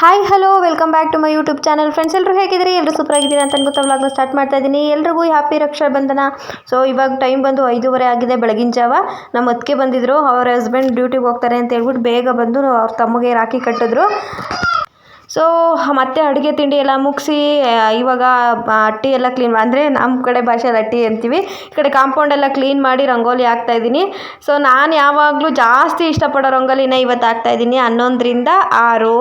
Hi hello welcome back to my YouTube channel friends ಎಲ್ಲರೂ ಹೇಗಿದ್ದೀರಿ? ಎಲ್ಲರೂ ಸೂಪರ್ ಆಗಿದ್ದೀರಿ ಅಂತ ಅನ್ಕೋತಾ ವ್ಲಾಗ್ನ ಸ್ಟಾರ್ಟ್ ಮಾಡ್ತಾ ಇದ್ದೀನಿ. ಎಲ್ರಿಗೂ ಹ್ಯಾಪಿ ರಕ್ಷಾ ಬಂಧನ ಸೊ ಇವಾಗ ಟೈಮ್ ಬಂದು ಐದೂವರೆ ಆಗಿದೆ ಬೆಳಗಿನ ಜಾವ. ನಮ್ಮ ಅದಕ್ಕೆ ಬಂದಿದ್ರು. ಅವ್ರ ಹಸ್ಬೆಂಡ್ ಡ್ಯೂಟಿಗೆ ಹೋಗ್ತಾರೆ ಅಂತ ಹೇಳ್ಬಿಟ್ಟು ಬೇಗ ಬಂದು ಅವ್ರ ತಮ್ಮಗೆ ರಾಖಿ ಕಟ್ಟಿದ್ರು. ಸೊ ಮತ್ತೆ ಅಡುಗೆ ತಿಂಡಿ ಎಲ್ಲ ಮುಗಿಸಿ ಇವಾಗ ಅಟ್ಟಿ ಎಲ್ಲ ಕ್ಲೀನ್ ಅಂದರೆ ನಮ್ಮ ಕಡೆ ಭಾಷೆಯಲ್ಲಿ ಅಟ್ಟಿ ಅಂತೀವಿ. ಈ ಕಡೆ ಕಾಂಪೌಂಡ್ ಎಲ್ಲ ಕ್ಲೀನ್ ಮಾಡಿ ರಂಗೋಲಿ ಹಾಕ್ತಾ ಇದ್ದೀನಿ. ಸೊ ನಾನು ಯಾವಾಗಲೂ ಜಾಸ್ತಿ ಇಷ್ಟಪಡೋ ರಂಗೋಲಿನ ಇವತ್ತು ಹಾಕ್ತಾ ಇದ್ದೀನಿ. ಹನ್ನೊಂದರಿಂದ ಆರು.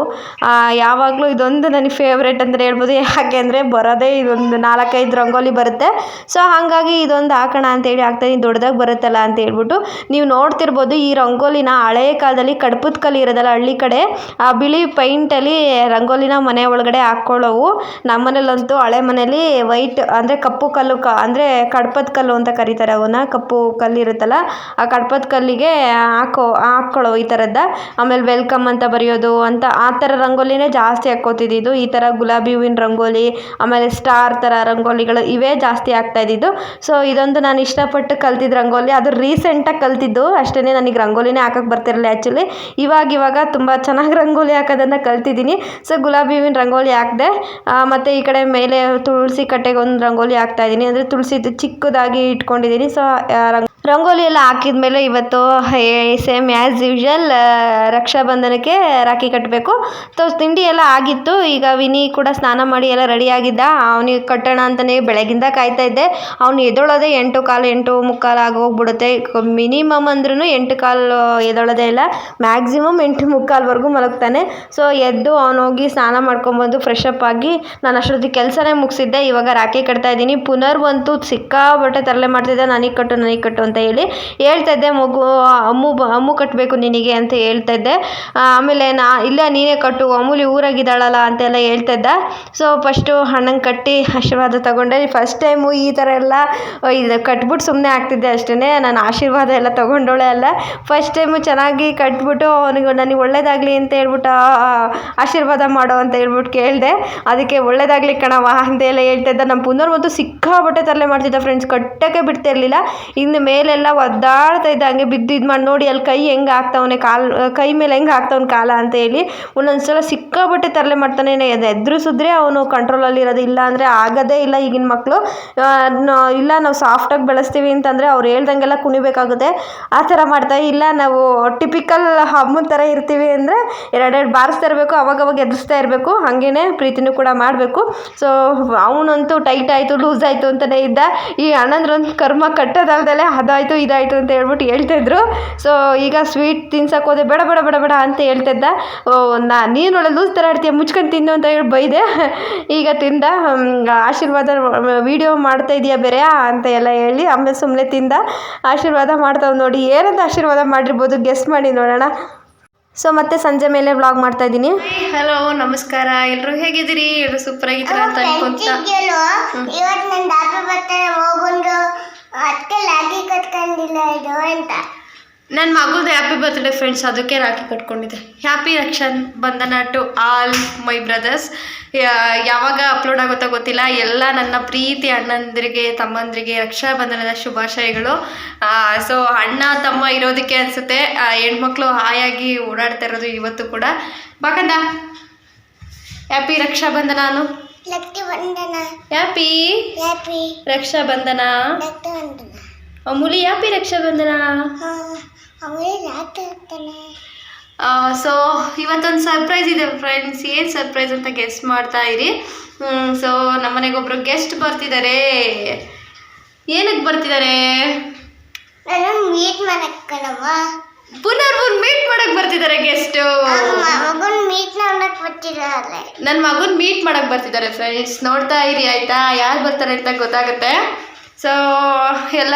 ಯಾವಾಗಲೂ ಇದೊಂದು ನನಗೆ ಫೇವ್ರೇಟ್ ಅಂತ ಹೇಳ್ಬೋದು. ಯಾಕೆ ಅಂದರೆ ಬರೋದೇ ಇದೊಂದು ನಾಲ್ಕೈದು ರಂಗೋಲಿ ಬರುತ್ತೆ. ಸೊ ಹಾಗಾಗಿ ಇದೊಂದು ಹಾಕೋಣ ಅಂತೇಳಿ ಹಾಕ್ತಾಯಿದ್ದೀನಿ ದೊಡ್ಡದಾಗಿ ಬರುತ್ತಲ್ಲ ಅಂತ ಹೇಳ್ಬಿಟ್ಟು. ನೀವು ನೋಡ್ತಿರ್ಬೋದು ಈ ರಂಗೋಲಿನ ಹಳೆಯ ಕಾಲದಲ್ಲಿ ಕಡ್ಪದ ಇರೋದಲ್ಲ ಹಳ್ಳಿ ಕಡೆ ಬಿಳಿ ಪೈಂಟಲ್ಲಿ ರಂಗೋಲಿನ ಮನೆ ಒಳಗಡೆ ಹಾಕ್ಕೊಳ್ಳೋವು ನಮ್ಮ ಮನೇಲಂತೂ ಹಳೆ ಮನೇಲಿ ವೈಟ್ ಅಂದರೆ ಕಪ್ಪು ಕಲ್ಲು ಕ ಅಂದರೆ ಕಡ್ಪದ ಕಲ್ಲು ಅಂತ ಕರೀತಾರೆ ಅವನ್ನ ಕಪ್ಪು ಕಲ್ಲು ಇರುತ್ತಲ್ಲ, ಆ ಕಡ್ಪದ ಕಲ್ಲಿಗೆ ಹಾಕೋ, ಹಾಕ್ಕೊಳ್ಳೋ ಈ ಥರದ್ದು ಆಮೇಲೆ ವೆಲ್ಕಮ್ ಅಂತ ಬರೆಯೋದು ಅಂತ, ಆ ಥರ ರಂಗೋಲಿನೇ ಜಾಸ್ತಿ ಹಾಕ್ಕೋತಿದ್ದು ಈ ಥರ ಗುಲಾಬಿ ಹೂವಿನ ರಂಗೋಲಿ, ಆಮೇಲೆ ಸ್ಟಾರ್ ಥರ ರಂಗೋಲಿಗಳು ಇವೇ ಜಾಸ್ತಿ ಆಗ್ತಾ ಇದ್ದಿದ್ದು. ಸೊ ಇದೊಂದು ನಾನು ಇಷ್ಟಪಟ್ಟು ಕಲ್ತಿದ್ದು ರಂಗೋಲಿ. ಅದು ರೀಸೆಂಟಾಗಿ ಕಲ್ತಿದ್ದು ಅಷ್ಟೇ ನನಗೆ ರಂಗೋಲಿನೇ ಹಾಕಕ್ಕೆ ಬರ್ತಿರಲಿಲ್ಲ ಆ್ಯಕ್ಚುಲಿ ಇವಾಗ ಇವಾಗ ತುಂಬ ಚೆನ್ನಾಗಿ ರಂಗೋಲಿ ಹಾಕೋದನ್ನು ಕಲ್ತಿದ್ದೀನಿ. ಸೊ ಗುಲಾಬಿ ಹೂವಿನ ರಂಗೋಲಿ ಹಾಕಿದೆ ಮತ್ತು ಈ ಕಡೆ ಮೇಲೆ ತುಳಸಿ ಕಟ್ಟೆಗೆ ಒಂದು ರಂಗೋಲಿ ಹಾಕ್ತಾ ಇದ್ದೀನಿ. ಅಂದರೆ ತುಳಸಿದು ಚಿಕ್ಕದಾಗಿ ಇಟ್ಕೊಂಡಿದ್ದೀನಿ. ಸೊ ರಂಗ್ ರಂಗೋಲಿ ಎಲ್ಲ ಹಾಕಿದ್ಮೇಲೆ ಇವತ್ತು ಸೇಮ್ ಆ್ಯಸ್ ಯೂಶಲ್ ರಕ್ಷಾಬಂಧನಕ್ಕೆ ರಾಖಿ ಕಟ್ಟಬೇಕು. ಸೊ ತಿಂಡಿ ಎಲ್ಲ ಆಗಿತ್ತು. ಈಗ ವಿನಿ ಕೂಡ ಸ್ನಾನ ಮಾಡಿ ಎಲ್ಲ ರೆಡಿ ಆಗಿದ್ದ. ಅವನಿಗೆ ಕಟ್ಟೋಣ ಅಂತಲೇ ಬೆಳಗಿಂದ ಕಾಯ್ತಾ ಇದ್ದೆ. ಅವನು ಎದೊಳೋದೇ ಎಂಟು ಕಾಲು, ಎಂಟು ಮುಕ್ಕಾಲು ಆಗೋಗ್ಬಿಡುತ್ತೆ ಮಿನಿಮಮ್ ಅಂದ್ರೂ ಎಂಟು ಕಾಲು ಎದೊಳೋದೇ ಇಲ್ಲ. ಮ್ಯಾಕ್ಸಿಮಮ್ ಎಂಟು ಮುಕ್ಕಾಲ್ವರೆಗೂ ಮಲಗ್ತಾನೆ. ಸೊ ಎದ್ದು ಅವನು ಹೋಗಿ ಸ್ನಾನ ಮಾಡ್ಕೊಂಬಂದು ಫ್ರೆಶ್ ಅಪ್ ಆಗಿ ನಾನು ಅಷ್ಟೊತ್ತಿಗೆ ಕೆಲಸನೇ ಮುಗಿಸಿದ್ದೆ. ಇವಾಗ ರಾಖಿ ಕಟ್ತಾ ಇದ್ದೀನಿ. ಪುನರ್ವಂತೂ ಸಿಕ್ಕಾಬಟ್ಟೆ ತರಲೆ ಮಾಡ್ತಿದ್ದೆ. ನನಗೆ ಕಟ್ಟು ನನಗೆ ಕಟ್ಟು ಅಂತ. ಹೇಳಿ ಹೇಳ್ತಾ ಇದ್ದೆ, ಮಗು, ಅಮ್ಮು ಅಮ್ಮು ಕಟ್ಟಬೇಕು ನಿನಗೆ ಅಂತ ಹೇಳ್ತಾ ಇದ್ದೆ. ಆಮೇಲೆ ನಾ, ಇಲ್ಲ, ನೀನೇ ಕಟ್ಟು, ಅಮೂಲಿ ಊರಾಗಿದ್ದಾಳಲ್ಲ ಅಂತೆಲ್ಲ ಹೇಳ್ತಾ ಇದ್ದ. ಸೊ ಫಸ್ಟು ಅಣ್ಣಂಗೆ ಕಟ್ಟಿ ಆಶೀರ್ವಾದ ತಗೊಂಡೆ. ಫಸ್ಟ್ ಟೈಮು ಈ ಥರ ಎಲ್ಲ ಇದು ಕಟ್ಬಿಟ್ಟು ಸುಮ್ಮನೆ ಆಗ್ತಿದ್ದೆ ಅಷ್ಟೇ ನಾನು ಆಶೀರ್ವಾದ ಎಲ್ಲ ತೊಗೊಂಡೋಳೆ ಅಲ್ಲ. ಫಸ್ಟ್ ಟೈಮು ಚೆನ್ನಾಗಿ ಕಟ್ಬಿಟ್ಟು ಅವನಿಗೆ, ನನಗೆ ಒಳ್ಳೇದಾಗಲಿ ಅಂತ ಹೇಳ್ಬಿಟ್ಟು ಆಶೀರ್ವಾದ ಮಾಡೋ ಅಂತ ಹೇಳ್ಬಿಟ್ಟು ಕೇಳಿದೆ. ಅದಕ್ಕೆ ಒಳ್ಳೇದಾಗಲಿ ಕಣವ ಅಂತೆಲ್ಲ ಹೇಳ್ತಾ ಇದ್ದ. ನಮ್ಮ ಪುನರ್ವಂತೂ ಸಿಕ್ಕಾಬಟ್ಟೆ ತರಲೆ ಮಾಡ್ತಿದ್ದ ಫ್ರೆಂಡ್ಸ್ ಕಟ್ಟಕ್ಕೆ ಇರಲಿಲ್ಲ. ಇನ್ನು ಮೇಲೆಲ್ಲ ಒದ್ದಾಡ್ತಾ ಇದ್ದ ಹಂಗೆ ಬಿದ್ದು ಇದು ಮಾಡಿ ನೋಡಿ ಅಲ್ಲಿ ಕೈ ಹೆಂಗೆ ಹಾಕ್ತವನೆ ಕಾಲು, ಕೈ ಮೇಲೆ ಹೆಂಗೆ ಹಾಕ್ತವ್ನ ಕಾಲ ಅಂತ ಹೇಳಿ ಒಂದೊಂದ್ಸಲ ಸಿಕ್ಕಾಪಟ್ಟೆ ತರಲೆ ಮಾಡ್ತಾನೆ ಎದುರಿಸಿದ್ರೆ ಅವನು ಕಂಟ್ರೋಲಲ್ಲಿ ಇರೋದು ಇಲ್ಲ ಅಂದರೆ ಆಗೋದೇ ಇಲ್ಲ ಈಗಿನ ಮಕ್ಕಳು ಇಲ್ಲ ನಾವು ಸಾಫ್ಟಾಗಿ ಬೆಳೆಸ್ತೀವಿ ಅಂತಂದರೆ ಅವ್ರು ಹೇಳ್ದಂಗೆಲ್ಲ ಕುಣಿಬೇಕಾಗುತ್ತೆ. ಆ ಥರ ಮಾಡ್ತಾ, ಇಲ್ಲ ನಾವು ಟಿಪಿಕಲ್ ಅಮ್ಮನ ಥರ ಇರ್ತೀವಿ ಅಂದರೆ ಎರಡೆರಡು ಬಾರಿಸ್ತಾ ಇರಬೇಕು, ಅವಾಗವಾಗ ಎದುರಿಸ್ತಾ ಇರಬೇಕು, ಹಾಗೇನೆ ಪ್ರೀತಿನೂ ಕೂಡ ಮಾಡಬೇಕು. ಸೊ ಅವನಂತೂ ಟೈಟ್ ಆಯಿತು ಲೂಸ್ ಆಯಿತು ಅಂತಲೇ ಇದ್ದ. ಈ ಅಣ್ಣಂದ್ರೊಂದು ಕರ್ಮ ಕಟ್ಟೋದಲ್ದಲೆ ಅದಾಯಿತು ಇದಾಯಿತು ಅಂತ ಹೇಳ್ಬಿಟ್ಟು ಹೇಳ್ತಿದ್ರು ಸೊ ಈಗ ಸ್ವೀಟ್ ತಿನ್ಸಕ್ಕೆ ಹೋದೆ ಬೇಡ ಬೇಡ ಬೇಡ ಬೇಡ ಅಂತ ಹೇಳ್ತಾ ಇದ್ದ. ಓ, ನಾ ನೀನು ಒಳ್ಳೆ ಲೂಸ್ ಥರ ಆಡ್ತೀಯ ಮುಚ್ಕೊಂಡು ತಿನ್ನು ಅಂತ ಹೇಳಿ ಬೈದೆ. ಈಗ ತಿಂದ ಆಶೀರ್ವಾದ ವಿಡಿಯೋ ಮಾಡ್ತಾ ಇದೆಯಾ ಬೇರೆ ಅಂತ ಎಲ್ಲ ಹೇಳಿ ಆಮೇಲೆ ಸುಮ್ಮನೆ ತಿಂದ. ಆಶೀರ್ವಾದ ಮಾಡ್ತಾವ್ ನೋಡಿ ಏನಂತ ಆಶೀರ್ವಾದ ಮಾಡಿರ್ಬೋದು ಗೆಸ್ಟ್ ಮಾಡಿ ನೋಡೋಣ. ಸೊ ಮತ್ತೆ ಸಂಜೆ ಮೇಲೆ ವ್ಲಾಗ್ ಮಾಡ್ತಾ ಇದೀನಿ. ಹಲೋ ನಮಸ್ಕಾರ. ಎಲ್ಲರೂ ಹೇಗಿದ್ದೀರಿ? ಎಲ್ಲರೂ ಸೂಪರ್ ಆಗಿದ್ದೀರಾ ಅಂತ ಅನ್ಕೊಂತ. ಅದಕ್ಕೆ ಲಾಗಿ ಕಟ್ಕೊಂಡಿಲ್ಲ ಇದು ಅಂತ. ನನ್ನ ಮಗುದು ಹ್ಯಾಪಿ ಬರ್ತ್ಡೇ ಫ್ರೆಂಡ್ಸ್ ಅದಕ್ಕೆ rakhi ಕಟ್ಕೊಂಡಿದ್ದೆ. Happy Raksha Bandhan to all my brothers ಯಾವಾಗ ಅಪ್ಲೋಡ್ ಆಗುತ್ತೋ ಗೊತ್ತಿಲ್ಲ. ಎಲ್ಲ ನನ್ನ ಪ್ರೀತಿ ಅಣ್ಣಂದಿರಿಗೆ, ತಮ್ಮಂದಿರಿಗೆ ರಕ್ಷಾಬಂಧನದ ಶುಭಾಶಯಗಳು. ಸೊ ಅಣ್ಣ ತಮ್ಮ ಇರೋದಕ್ಕೆ ಅನಿಸುತ್ತೆ. ಹೆಣ್ಮಕ್ಳು ಹಾಯಾಗಿ ಓಡಾಡ್ತಾ ಇರೋದು ಇವತ್ತು ಕೂಡ. ಬಾಕಂದ ಹ್ಯಾಪಿ ರಕ್ಷಾಬಂಧನ ಅನು ಲಕ್ಕಿ ಯಾಪಿ? ಹ್ಯಾಪಿ ರಕ್ಷಾಬಂಧನ. ಲಕ್ಕಿ ಬಂದನ ಅಮೂಲಿ ಹ್ಯಾಪಿ ರಕ್ಷಾಬಂಧನ? ಅವೇ ರಾತ್ರಿ ಹೋಗ್ತಾನೆ ಸೊ ಇವತ್ತೊಂದು ಸರ್ಪ್ರೈಸ್ ಇದೆ ಫ್ರೆಂಡ್ಸ್ ಏನು ಸರ್ಪ್ರೈಸ್ ಅಂತ ಗೆಸ್ಟ್ ಮಾಡ್ತಾ ಇರಿ. ಸೊ ನಮ್ಮನೆಗೆ ಒಬ್ರು ಗೆಸ್ಟ್ ಬರ್ತಿದ್ದಾರೆ ಏನಕ್ಕೆ ಬರ್ತಿದ್ದಾರೆ ನಾನು ಮೀಟ್ ಮಾಡಕ್ ಕಣಮ್ಮ ಪುನರ್ ಮೀಟ್ ಮಾಡಕ್ ಬರ್ತಿದ್ದಾರೆ ಗೆಸ್ಟ್ ಮಗನ್ ಮೀಟ್ ಮಾಡಕ್ ಬರ್ತಿದ್ದಾರೆ ನನ್ನ ಮಗನ್ ಮೀಟ್ ಮಾಡಕ್ ಬರ್ತಿದ್ದಾರೆ ಫ್ರೆಂಡ್ಸ್ ನೋಡ್ತಾ ಇರಿ ಆಯ್ತಾ? ಯಾರು ಬರ್ತಾರೆ ಅಂತ ಗೊತ್ತಾಗುತ್ತೆ. ಸೊ ಎಲ್ಲ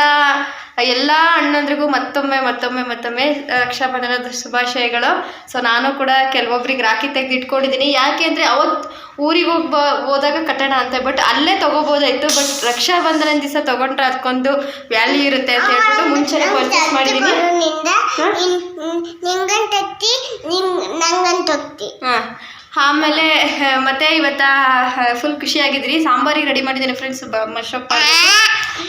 ಎಲ್ಲ ಅಣ್ಣಂದ್ರಿಗೂ ಮತ್ತೊಮ್ಮೆ ಮತ್ತೊಮ್ಮೆ ಮತ್ತೊಮ್ಮೆ ರಕ್ಷಾಬಂಧನದ ಶುಭಾಶಯಗಳು. ಸೊ ನಾನು ಕೂಡ ಕೆಲವೊಬ್ರಿಗೆ ರಾಖಿ ತೆಗೆದು ಇಟ್ಕೊಂಡಿದ್ದೀನಿ ಯಾಕೆ ಅಂದರೆ ಅವತ್ತು ಊರಿಗೆ ಹೋಗಿ ಬ ಹೋದಾಗ ಕಟ್ಟಣ ಅಂತ ಬಟ್ ಅಲ್ಲೇ ತೊಗೋಬೋದಾಯಿತು. ಬಟ್ ರಕ್ಷಾಬಂಧನ ದಿವಸ ತೊಗೊಂಡ್ರೆ ಅದಕ್ಕೊಂದು ವ್ಯಾಲ್ಯೂ ಇರುತ್ತೆ ಅಂತ ಹೇಳ್ಬಿಟ್ಟು ಮುಂಚೆನೇ ಪರ್ಚೇಸ್ ಮಾಡಿದ್ದೀನಿ ಹಾಂ. ಆಮೇಲೆ ಮತ್ತೆ ಇವತ್ತ ಫುಲ್ ಖುಷಿಯಾಗಿದ್ರಿ ಸಾಂಬಾರಿಗೆ ರೆಡಿ ಮಾಡಿದ್ದೀನಿ ಫ್ರೆಂಡ್ಸ್ ಮಶಪ್ಪ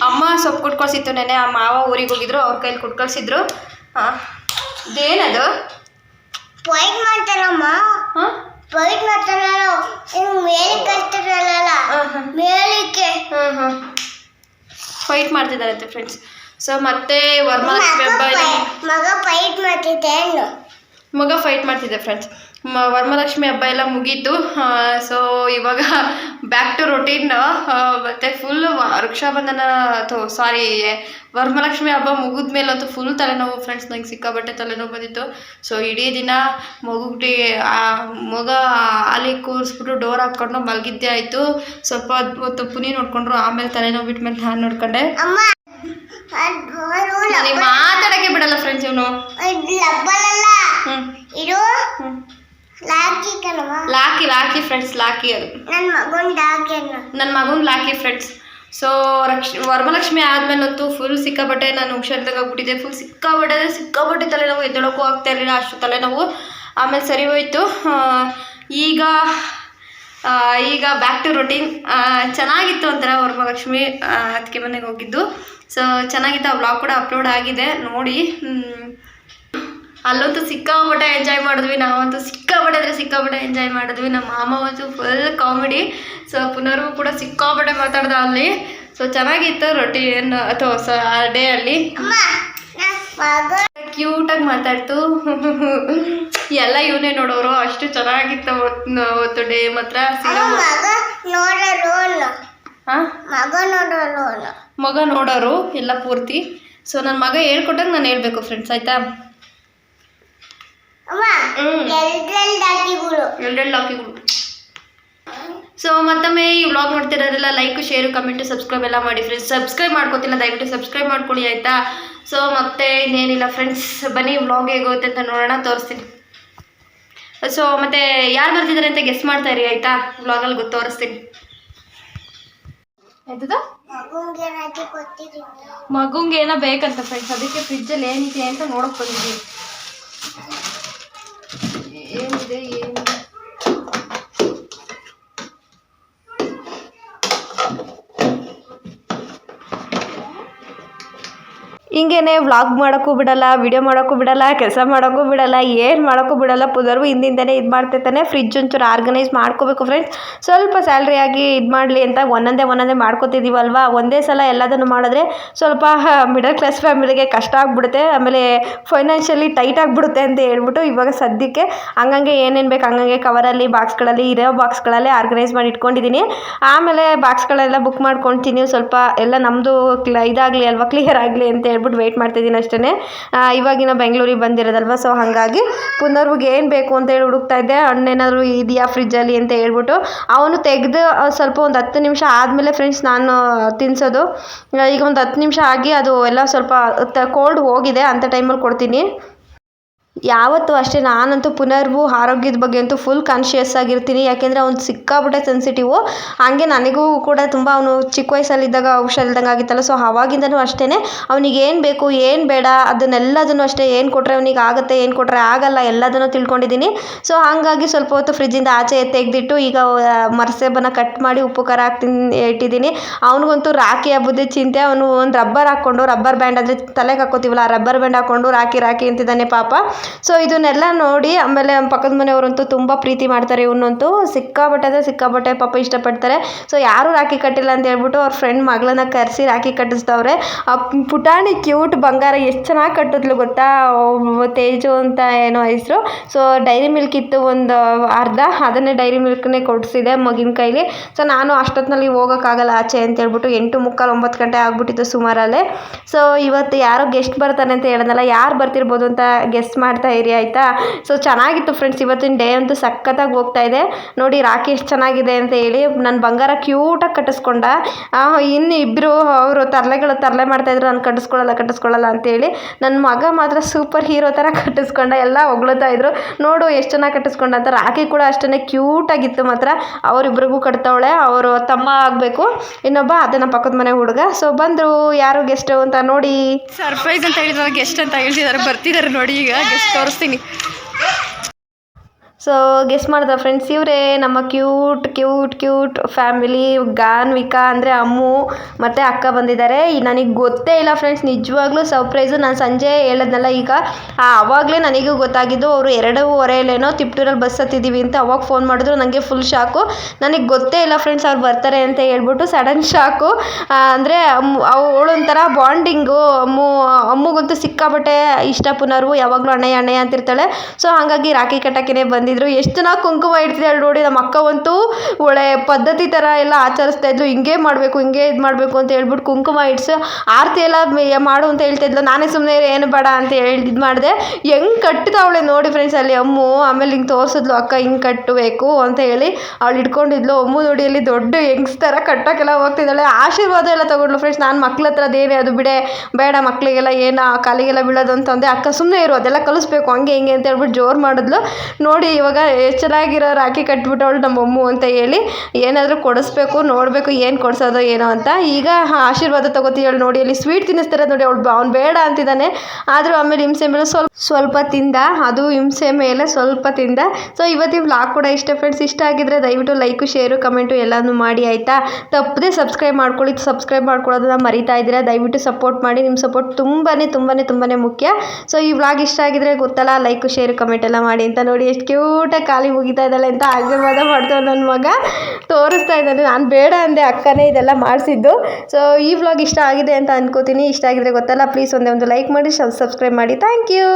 ಅಮ್ಮ ಸೊಪ್ಪು ಕುಟ್ಕೊಳ್ಸಿತ್ತು ನೆನೆ ಆ ಮಾವ ಊರಿಗೆ ಹೋಗಿದ್ರು. ಅವ್ರ ಕೈಲಿ ಕುಟ್ಕೊಳ್ಸಿದ್ರು. ಇದೇನದು? ಫೈಟ್ ಮಾಡ್ತಿದ್ದಾರಂತೆ ಫ್ರೆಂಡ್ಸ್ ಸೊ ಮತ್ತೆ ವರ್ಮಾ ಮಗ ಫೈಟ್ ಮಾಡ್ತಿದ್ದೆ ಫ್ರೆಂಡ್ಸ್ ವರಮಹಾಲಕ್ಷ್ಮಿ ಹಬ್ಬ ಎಲ್ಲ ಮುಗೀತು. ಸೊ ಇವಾಗ ಬ್ಯಾಕ್ ಟು ರೊಟೀನ್ ಮತ್ತೆ ಫುಲ್ ವೃಕ್ಷಾಬಂಧನ ಅಥವಾ ಸಾರಿ ವರಮಹಾಲಕ್ಷ್ಮಿ ಹಬ್ಬ ಮುಗಿದ ಮೇಲಂತೂ ಫುಲ್ ತಲೆನೋವು ಫ್ರೆಂಡ್ಸ್ ನಂಗೆ ಸಿಕ್ಕಾಬಟ್ಟೆ ತಲೆನೋವು ಬಂದಿತ್ತು. ಸೊ ಇಡೀ ದಿನ ಮಗುಗಿ ಆ ಮಗ ಅಲ್ಲಿ ಕೂರಿಸ್ಬಿಟ್ಟು ಡೋರ್ ಹಾಕ್ಕೊಂಡು ಮಲಗಿದ್ದೆ ಆಯಿತು. ಸ್ವಲ್ಪ ಹೊತ್ತು ಪುನಿ ನೋಡ್ಕೊಂಡ್ರು ಆಮೇಲೆ ತಲೆನೋವು ಬಿಟ್ಮೇಲೆ ನಾನು ನೋಡ್ಕೊಂಡೆ. ಮಾತಾಡೋಕ್ಕೆ ಬಿಡಲ್ಲ ಫ್ರೆಂಡ್ಸ್ ಇವನು. ಇದು ಲಾಕಿ ಕಣವಾ ಲಾಕಿ ಲಾಕಿ ಫ್ರೆಂಡ್ಸ್ ಲಾಕಿ ಅದು. ನನ್ನ ಮಗನ್ ಡಾಗೇನು ನನ್ನ ಮಗನ ಲಾಕಿ ಫ್ರೆಂಡ್ಸ್. ಸೊ ರಕ್ಷ ವರಮಲಕ್ಷ್ಮಿ ಆದ್ಮೇಲಂತೂ ಫುಲ್ ಸಿಕ್ಕಾಬಟ್ಟೆ ನಾನು ಹುಷಾರ್ದಾಗ್ಬಿಟ್ಟಿದ್ದೆ ಫುಲ್ ಸಿಕ್ಕಾಬಟ್ಟೆ ಅಂದರೆ ಸಿಕ್ಕಾಬಟ್ಟೆ ತಲೆನೋವು ಎದ್ದೊಳಕ್ಕೂ ಆಗ್ತಾ ಇರಲಿಲ್ಲ ಅಷ್ಟು ತಲೆನೋವು. ಆಮೇಲೆ ಸರಿ ಹೋಯ್ತು. ಈಗ ಈಗ ಬ್ಯಾಕ್ ಟು ರೊಟೀನ್ ಚೆನ್ನಾಗಿತ್ತು ಒಂಥರ ವರಮಹಾಲಕ್ಷ್ಮಿ ಅದಕ್ಕೆ ಮನೆಗೆ ಹೋಗಿದ್ದು. ಸೊ ಚೆನ್ನಾಗಿತ್ತು. ಆ ವ್ಲಾಗ್ ಕೂಡ ಅಪ್ಲೋಡ್ ಆಗಿದೆ. ನೋಡಿ. ಅಲ್ಲಂತೂ ಸಿಕ್ಕಾಪಟ್ಟೆ ಎಂಜಾಯ್ ಮಾಡಿದ್ವಿ ನಾವಂತೂ ಸಿಕ್ಕಾಪಟ್ಟೆ ಅಂದರೆ ಸಿಕ್ಕಾಪಟ್ಟೆ ಎಂಜಾಯ್ ಮಾಡಿದ್ವಿ. ನಮ್ಮ ಮಾಮ ಅಂತೂ ಫುಲ್ ಕಾಮಿಡಿ ಸೊ ಪುನರ್ವು ಕೂಡ ಸಿಕ್ಕಾಪಟ್ಟೆ ಮಾತಾಡ್ದ ಅಲ್ಲಿ. ಸೊ ಚೆನ್ನಾಗಿತ್ತು ರೊಟ್ಟಿ ಏನು ಅಥವಾ ಆ ಡೇ ಅಲ್ಲಿ. ಕ್ಯೂಟಾಗಿ ಮಾತಾಡ್ತು. ಎಲ್ಲ ಇವನೇ ನೋಡೋರು ಅಷ್ಟು ಚೆನ್ನಾಗಿತ್ತು ಅವತ್ತು ಡೇ ಮಾತ್ರ. ಮಗ ನೋಡೋರು ಎಲ್ಲ ಪೂರ್ತಿ. ಸೊ ನನ್ನ ಮಗ ಹೇಳ್ಕೊಟ್ಟಾಗ ನಾನು ಹೇಳ್ಬೇಕು ಫ್ರೆಂಡ್ಸ್ ಆಯಿತಾ? ಎರಡೆರಡು ಲಾಕಿಗಳು ಸೊ ಮತ್ತೊಮ್ಮೆ ಈ ವ್ಲಾಗ್ ನೋಡ್ತಿರೋರೆಲ್ಲ ಲೈಕ್ ಶೇರ್ ಕಮೆಂಟ್ ಸಬ್ಸ್ಕ್ರೈಬ್ ಎಲ್ಲ ಮಾಡಿ ಫ್ರೆಂಡ್ಸ್ ಸಬ್ಸ್ಕ್ರೈಬ್ ಮಾಡ್ಕೋತಿಲ್ಲ ದಯವಿಟ್ಟು ಸಬ್ಸ್ಕ್ರೈಬ್ ಮಾಡ್ಕೊಳ್ಳಿ ಆಯಿತಾ? ಸೊ ಮತ್ತೆ ಇನ್ನೇನಿಲ್ಲ ಫ್ರೆಂಡ್ಸ್ ಬನ್ನಿ ವ್ಲಾಗ್ ಹೇಗೋಗುತ್ತೆ ಅಂತ ನೋಡೋಣ ತೋರಿಸ್ತೀನಿ. ಸೊ ಮತ್ತೆ ಯಾರು ಬರ್ತಿದ್ದಾರೆ ಅಂತ ಗೆಸ್ ಮಾಡ್ತಾ ಇರಿ ಆಯಿತಾ? ವ್ಲಾಗಲ್ಲಿ ಗೊತ್ತು ತೋರಿಸ್ತೀನಿ. ಆಯ್ತದ ಬೇಕಂತ ಫ್ರೆಂಡ್ಸ್ ಅದಕ್ಕೆ ಫ್ರಿಜ್ಜಲ್ಲಿ ಏನಿದೆ ಅಂತ ನೋಡಕ್ ಬಂದಿದ್ದೀವಿ ಏನಿದೆ ಏನಿದೆ ಹಿಂಗೇನೆ ವ್ಲಾಗ್ ಮಾಡೋಕ್ಕೂ ಬಿಡಲ್ಲ ವಿಡಿಯೋ ಮಾಡೋಕ್ಕೂ ಬಿಡಲ್ಲ, ಕೆಲಸ ಮಾಡೋಕ್ಕೂ ಬಿಡಲ್ಲ, ಏನು ಮಾಡೋಕ್ಕೂ ಬಿಡಲ್ಲ. ಪುದರ್ವು ಹಿಂದಿಂದನೇ ಇದು ಮಾಡ್ತಿರ್ತಾನೆ. ಫ್ರಿಜ್ ಒಂಚೂರು ಆರ್ಗನೈಸ್ ಮಾಡ್ಕೋಬೇಕು ಫ್ರೆಂಡ್ಸ್ ಸ್ವಲ್ಪ ಸ್ಯಾಲ್ರಿ ಆಗಿ ಇದು ಮಾಡಲಿ ಅಂತ ಒಂದೊಂದೇ ಒಂದೊಂದೇ ಮಾಡ್ಕೋತಿದ್ದೀವಲ್ವ ಒಂದೇ ಸಲ ಎಲ್ಲದನ್ನು ಮಾಡಿದ್ರೆ ಸ್ವಲ್ಪ ಮಿಡಲ್ ಕ್ಲಾಸ್ ಫ್ಯಾಮಿಲಿಗೆ ಕಷ್ಟ ಆಗಿಬಿಡುತ್ತೆ. ಆಮೇಲೆ ಫೈನಾನ್ಷಿಯಲಿ ಟೈಟ್ ಆಗಿಬಿಡುತ್ತೆ ಅಂತ ಹೇಳ್ಬಿಟ್ಟು ಇವಾಗ ಸದ್ಯಕ್ಕೆ ಹಂಗಂಗೆ ಏನೇನು ಬೇಕು ಹಂಗಂಗೆ ಕವರಲ್ಲಿ ಬಾಕ್ಸ್ಗಳಲ್ಲಿ ಇರೋ ಬಾಕ್ಸ್ಗಳಲ್ಲೇ ಆರ್ಗನೈಸ್ ಮಾಡಿ ಇಟ್ಕೊಂಡಿದ್ದೀನಿ. ಆಮೇಲೆ ಬಾಕ್ಸ್ಗಳೆಲ್ಲ ಬುಕ್ ಮಾಡ್ಕೊಳ್ತೀನಿ ಸ್ವಲ್ಪ ಎಲ್ಲ ನಮ್ಮದು ಕ್ಲ ಇದಾಗಲಿ ಅಲ್ವಾ? ಕ್ಲಿಯರ್ ಆಗಲಿ ಅಂತ ಹೇಳ್ಬಿಟ್ಟು ವೆಯ್ಟ್ ಮಾಡ್ತಿದ್ದೀನಿ ಅಷ್ಟೇ ಇವಾಗಿನ ಬೆಂಗಳೂರಿಗೆ ಬಂದಿರೋದಲ್ವ? ಸೊ ಹಾಗಾಗಿ ಪುನರ್ವಿಗೆ ಏನು ಬೇಕು ಅಂತ ಹೇಳಿ ಹುಡುಕ್ತಾ ಇದ್ದೆ. ಹಣ್ಣೇನಾದರೂ ಇದೆಯಾ ಫ್ರಿಜ್ಜಲ್ಲಿ ಅಂತ ಹೇಳ್ಬಿಟ್ಟು ಅವನು ತೆಗೆದು ಸ್ವಲ್ಪ ಒಂದು ಹತ್ತು ನಿಮಿಷ ಆದಮೇಲೆ ಫ್ರೆಂಡ್ಸ್ ನಾನು ತಿನ್ನಿಸೋದು ಈಗ ಒಂದು ಹತ್ತು ನಿಮಿಷ ಆಗಿ ಅದು ಎಲ್ಲ ಸ್ವಲ್ಪ ಕೋಲ್ಡ್ ಹೋಗಿದೆ. ಅಂಥ ಟೈಮಲ್ಲಿ ಕೊಡ್ತೀನಿ. ಯಾವತ್ತೂ ಅಷ್ಟೇ, ನಾನಂತೂ ಪುನರ್ವು ಆರೋಗ್ಯದ ಬಗ್ಗೆ ಅಂತೂ ಫುಲ್ ಕಾನ್ಷಿಯಸ್ ಆಗಿರ್ತೀನಿ. ಯಾಕೆಂದರೆ ಅವ್ನು ಸಿಕ್ಕಾಪಟ್ಟೆ ಸೆನ್ಸಿಟಿವು ಹಾಗೆ ನನಗೂ ಕೂಡ ತುಂಬ ಅವನು ಚಿಕ್ಕ ವಯಸ್ಸಲ್ಲಿದ್ದಾಗ ಹುಷಾರಿಲ್ದಂಗೆ ಆಗಿತ್ತಲ್ಲ. ಸೊ ಅವಾಗಿಂದನೂ ಅಷ್ಟೇ ಅವನಿಗೆ ಏನು ಬೇಕು, ಏನು ಬೇಡ, ಅದನ್ನೆಲ್ಲದನ್ನು ಅಷ್ಟೇ. ಏನು ಕೊಟ್ಟರೆ ಅವನಿಗೆ ಆಗುತ್ತೆ, ಏನು ಕೊಟ್ಟರೆ ಆಗಲ್ಲ, ಎಲ್ಲದನ್ನು ತಿಳ್ಕೊಂಡಿದ್ದೀನಿ. ಸೊ ಹಾಗಾಗಿ ಸ್ವಲ್ಪ ಹೊತ್ತು ಫ್ರಿಜ್ಜಿಂದ ಆಚೆ ತೆಗೆದಿಟ್ಟು ಈಗ ಮರಸೇಬನ್ನು ಕಟ್ ಮಾಡಿ ಉಪ್ಪು, ಖಾರ ಹಾಕ್ತೀನಿ, ಇಟ್ಟಿದ್ದೀನಿ. ಅವನಿಗಂತೂ ರಾಖಿ ಹಬ್ಬದ ಚಿಂತೆ. ಅವನು ಒಂದು ರಬ್ಬರ್ ಹಾಕ್ಕೊಂಡು ರಬ್ಬರ್ ಬ್ಯಾಂಡ್ ಅಂದರೆ ತಲೆಗೆ ಹಾಕ್ಕೋತೀವಲ್ಲ ಆ ರಬ್ಬರ್ ಬ್ಯಾಂಡ್ ಹಾಕ್ಕೊಂಡು ರಾಖಿ ರಾಖಿ ಅಂತಿದ್ದಾನೆ ಪಾಪ. ಸೊ ಇದನ್ನೆಲ್ಲ ನೋಡಿ, ಆಮೇಲೆ ಪಕ್ಕದ ಮನೆಯವರಂತೂ ತುಂಬ ಪ್ರೀತಿ ಮಾಡ್ತಾರೆ ಇವನಂತೂ. ಸಿಕ್ಕಾಬಟ್ಟೆ ಅಂದರೆ ಸಿಕ್ಕಾಬಟ್ಟೆ ಪಾಪ ಇಷ್ಟಪಡ್ತಾರೆ. ಸೊ ಯಾರೂ ರಾಖಿ ಕಟ್ಟಿಲ್ಲ ಅಂತ ಹೇಳ್ಬಿಟ್ಟು ಅವ್ರ ಫ್ರೆಂಡ್ ಮಗಳನ್ನ ಕರೆಸಿ ರಾಖಿ ಕಟ್ಟಿಸ್ತವ್ರೆ ಆ ಪುಟಾಣಿ ಕ್ಯೂಟ್ ಬಂಗಾರ ಎಷ್ಟು ಚೆನ್ನಾಗಿ ಕಟ್ಟಿದ್ಲು ಗೊತ್ತಾ? ತೇಜು ಅಂತ ಏನೋ ಹೆಸರು. ಸೊ ಡೈರಿ ಮಿಲ್ಕ್ ಇತ್ತು ಒಂದು ಅರ್ಧ. ಅದನ್ನೇ ಡೈರಿ ಮಿಲ್ಕ್ನೇ ಕೊಡಿಸಿದೆ ಮಗಿನ ಕೈಲಿ. ಸೊ ನಾನು ಅಷ್ಟೊತ್ತಿನಲ್ಲಿ ಹೋಗೋಕ್ಕಾಗಲ್ಲ ಆಚೆ ಅಂತ ಹೇಳ್ಬಿಟ್ಟು ಎಂಟು ಮುಕ್ಕಾಲು ಒಂಬತ್ತು ಗಂಟೆ ಆಗ್ಬಿಟ್ಟಿತ್ತು ಸುಮಾರಲ್ಲೇ. ಸೊ ಇವತ್ತು ಯಾರೋ ಗೆಸ್ಟ್ ಬರ್ತಾನೆ ಅಂತ ಹೇಳೋದಲ್ಲ ಯಾರು ಬರ್ತಿರ್ಬೋದು ಅಂತ ಗೆಸ್ಟ್ ಮಾಡ್ತಾ ಇರಿ, ಆಯಿತಾ? ಸೊ ಚೆನ್ನಾಗಿತ್ತು ಫ್ರೆಂಡ್ಸ್ ಇವತ್ತಿನ ಡೇ ಅಂತೂ ಸಖತ್ತಾಗಿ ಹೋಗ್ತಾ ಇದೆ. ನೋಡಿ, ರಾಖಿ ಎಷ್ಟು ಚೆನ್ನಾಗಿದೆ ಅಂತ ಹೇಳಿ ನನ್ನ ಬಂಗಾರ ಕ್ಯೂಟಾಗಿ ಕಟ್ಟಿಸ್ಕೊಂಡ. ಇನ್ನು ಇಬ್ಬರು ಅವರು ತರಲೆಗಳು ತರಲೆ ಮಾಡ್ತಾಯಿದ್ರು ನಾನು ಕಟ್ಟಿಸ್ಕೊಳ್ಳಲ್ಲ ಕಟ್ಟಿಸ್ಕೊಳ್ಳಲ್ಲ ಅಂತೇಳಿ ನನ್ನ ಮಗ ಮಾತ್ರ ಸೂಪರ್ ಹೀರೋ ಥರ ಕಟ್ಟಿಸ್ಕೊಂಡ, ಎಲ್ಲ ಹೊಗಳ್ತಾ ಇದ್ರು. ನೋಡು, ಎಷ್ಟು ಚೆನ್ನಾಗಿ ಕಟ್ಟಿಸ್ಕೊಂಡ ಅಂತ. ರಾಖಿ ಕೂಡ ಅಷ್ಟೇ ಕ್ಯೂಟಾಗಿತ್ತು ಮಾತ್ರ. ಅವರಿಬ್ರಿಗೂ ಕಟ್ತವಳೆ, ಅವರು ತಮ್ಮ ಆಗಬೇಕು. ಇನ್ನೊಬ್ಬ ಅದೇ ನಮ್ಮ ಪಕ್ಕದ ಮನೆ ಹುಡುಗ. ಸೊ ಬಂದರು, ಯಾರು ಗೆಸ್ಟು ಅಂತ ನೋಡಿ. ಸರ್ಪ್ರೈಸ್ ಅಂತ ಹೇಳಿದ್ರು ಗೆಸ್ಟ್ ಅಂತ ಹೇಳ್ತಿದ್ದಾರೆ ಬರ್ತಿದ್ದಾರೆ ನೋಡಿ ಈಗ ಗೆಸ್ಟ್ ತೋರಿಸ್ತೀನಿ. ಸೊ ಗೆಸ್ ಮಾಡಿದ ಫ್ರೆಂಡ್ಸ್ ಇವರೇ, ನಮ್ಮ cute cute cute family Ganvika ಅಂದರೆ ಅಮ್ಮು ಮತ್ತು ಅಕ್ಕ ಬಂದಿದ್ದಾರೆ. ನನಗೆ ಗೊತ್ತೇ ಇಲ್ಲ ಫ್ರೆಂಡ್ಸ್ ನಿಜವಾಗ್ಲೂ ಸರ್ಪ್ರೈಸು ನಾನು ಸಂಜೆ ಹೇಳದ್ನಲ್ಲ ಈಗ. ಆವಾಗಲೇ ನನಗೂ ಗೊತ್ತಾಗಿದ್ದು ಅವರು ಎರಡೂವರೆಯಲ್ಲೇನೋ ತಿಪ್ಟೂರಲ್ಲಿ ಬಸ್ ಹತ್ತಿದ್ದೀವಿ ಅಂತ ಅವಾಗ ಫೋನ್ ಮಾಡಿದ್ರು. ನನಗೆ ಫುಲ್ ಶಾಕು ನನಗೆ ಗೊತ್ತೇ ಇಲ್ಲ ಫ್ರೆಂಡ್ಸ್ ಅವ್ರು ಬರ್ತಾರೆ ಅಂತ ಹೇಳ್ಬಿಟ್ಟು ಸಡನ್ ಶಾಕು ಅಂದರೆ ಅವಳು ಒಂಥರ ಬಾಂಡಿಂಗು ಅಮ್ಮು, ಅಮ್ಮಗಂತೂ ಸಿಕ್ಕಾಪಟ್ಟೆ ಇಷ್ಟ ಪುನರ್ವು ಯಾವಾಗಲೂ ಅಣ್ಣಯ್ಯ ಅಣ್ಣಯ್ಯ ಅಂತಿರ್ತಾಳೆ. ಸೊ ಹಾಗಾಗಿ ರಾಖಿ ಕಟ್ಟಕ್ಕೆ ಬಂದಿದ್ರು. ಎಷ್ಟು ಜನ ಕುಂಕುಮ ಇಡ್ತಿದ್ದಾಳೆ ನೋಡಿ ನಮ್ಮ ಅಕ್ಕವಂತೂ ಒಳ್ಳೆ ಪದ್ಧತಿ ಥರ ಎಲ್ಲ ಆಚರಿಸ್ತಾ ಇದ್ಲು. ಹಿಂಗೆ ಮಾಡಬೇಕು, ಹಿಂಗೆ ಇದು ಮಾಡಬೇಕು ಅಂತ ಹೇಳ್ಬಿಟ್ಟು ಕುಂಕುಮ ಇಡ್ಸು. ಆರತಿ ಎಲ್ಲ ಮಾಡು ಅಂತ ಹೇಳ್ತಾ ಇದ್ಲು. ನಾನೇ ಸುಮ್ಮನೆ ಏನು ಬೇಡ ಅಂತ ಹೇಳಿ ಇದು ಮಾಡಿದೆ. ಹೆಂಗೆ ಕಟ್ತಾವಳೆ ನೋಡಿ ಫ್ರೆಂಡ್ಸ್ ಅಲ್ಲಿ. ಅಮ್ಮು, ಆಮೇಲೆ ಹಿಂಗೆ ತೋರಿಸಿದ್ಲು, ಅಕ್ಕ, ಹಿಂಗೆ ಕಟ್ಟಬೇಕು ಅಂತ ಹೇಳಿ ಅವಳು ಇಟ್ಕೊಂಡಿದ್ಲು. ಅಮ್ಮು ನೋಡಿ ಅಲ್ಲಿ ದೊಡ್ಡ ಹೆಂಗ್ಸ್ ಥರ ಕಟ್ಟೋಕ್ಕೆಲ್ಲ ಹೋಗ್ತಿದ್ದಾಳೆ. ಆಶೀರ್ವಾದ ಎಲ್ಲ ತಗೊಂಡ್ಲು ಫ್ರೆಂಡ್ಸ್ ನಾನು ಮಕ್ಳ ಹತ್ರ ಅದೇನೇ ಅದು ಬಿಡೆ. ಬೇಡ ಮಕ್ಕಳಿಗೆಲ್ಲ ಏನು, ಕಾಲಿಗೆಲ್ಲ ಬೀಳೋದು ಅಂತಂದೆ. ಅಕ್ಕ ಸುಮ್ಮನೆ ಇರು, ಅದೆಲ್ಲ ಕಲಿಸ್ಬೇಕು. ಹಂಗೆ ಹಿಂಗೆ ಅಂತ ಹೇಳ್ಬಿಟ್ಟು ಜೋರು ಮಾಡಿದ್ಲು. ನೋಡಿ ಇವಾಗ ಚೆನ್ನಾಗಿರೋ ರಾಖಿ ಕಟ್ಬಿಟ್ಟವಳು ನಮ್ಮ ಅಮ್ಮು ಅಂತ ಹೇಳಿ ಏನಾದರೂ ಕೊಡಿಸ್ಬೇಕು, ನೋಡಬೇಕು ಏನು ಕೊಡಿಸೋದು ಏನೋ ಅಂತ. ಈಗ ಆಶೀರ್ವಾದ ತಗೋತೀವಳು ನೋಡಿ, ಅಲ್ಲಿ ಸ್ವೀಟ್ ತಿನ್ನಿಸ್ತಾರೆ ನೋಡಿ, ಅವಳು ಅವ್ನು ಬೇಡ ಅಂತಿದ್ದಾನೆ. ಆದರೂ ಆಮೇಲೆ ಹಿಂಸೆ ಮೇಲೆ ಸ್ವಲ್ಪ ಸ್ವಲ್ಪ ತಿಂದ, ಅದು ಹಿಂಸೆ ಮೇಲೆ ಸ್ವಲ್ಪ ತಿಂದ. ಸೊ ಇವತ್ತಿನ ವ್ಲಾಗ್ ಕೂಡ ಇಷ್ಟ ಫ್ರೆಂಡ್ಸ್ ಇಷ್ಟ ಆಗಿದ್ರೆ ದಯವಿಟ್ಟು ಲೈಕು ಶೇರು ಕಮೆಂಟು ಎಲ್ಲನೂ ಮಾಡಿ, ಆಯಿತಾ? ತಪ್ಪದೇ ಸಬ್ಸ್ಕ್ರೈಬ್ ಮಾಡ್ಕೊಳ್ಳಿ ಸಬ್ಸ್ಕ್ರೈಬ್ ಮಾಡ್ಕೊಳ್ಳೋದನ್ನ ಮರಿತಾ ಇದ್ದೀರಾ? ದಯವಿಟ್ಟು ಸಪೋರ್ಟ್ ಮಾಡಿ ನಿಮ್ಮ ಸಪೋರ್ಟ್ ತುಂಬಾ ತುಂಬಾ ತುಂಬಾ ಮುಖ್ಯ. ಸೊ ಈ ವ್ಲಾಗ್ ಇಷ್ಟ ಆಗಿದ್ರೆ ಗೊತ್ತಲ್ಲ ಲೈಕು ಶೇರು ಕಮೆಂಟ್ ಎಲ್ಲ ಮಾಡಿ ಅಂತ ನೋಡಿ, ಎಷ್ಟು ಕ್ಯೂಟಾಗಿ ಖಾಲಿ ಮುಗಿತಾ ಇದ್ದಾಳೆ ಅಂತ ಆಶೀರ್ವಾದ ಮಾಡ್ತಾವೆ ನನ್ನ ಮಗ. ತೋರಿಸ್ತಾ ಇದ್ದಾನೆ. ನಾನು ಬೇಡ ಅಂದೆ, ಅಕ್ಕನೇ ಇದೆಲ್ಲ ಮಾಡಿಸಿದ್ದು. ಸೊ ಈ ವ್ಲಾಗ್ ಇಷ್ಟ ಆಗಿದೆ ಅಂತ ಅನ್ಕೋತೀನಿ. ಇಷ್ಟ ಆಗಿದ್ರೆ ಗೊತ್ತಲ್ಲ ಪ್ಲೀಸ್ ಒಂದೇ ಒಂದು ಲೈಕ್ ಮಾಡಿ ಸಬ್ಸ್ಕ್ರೈಬ್ ಮಾಡಿ. Thank you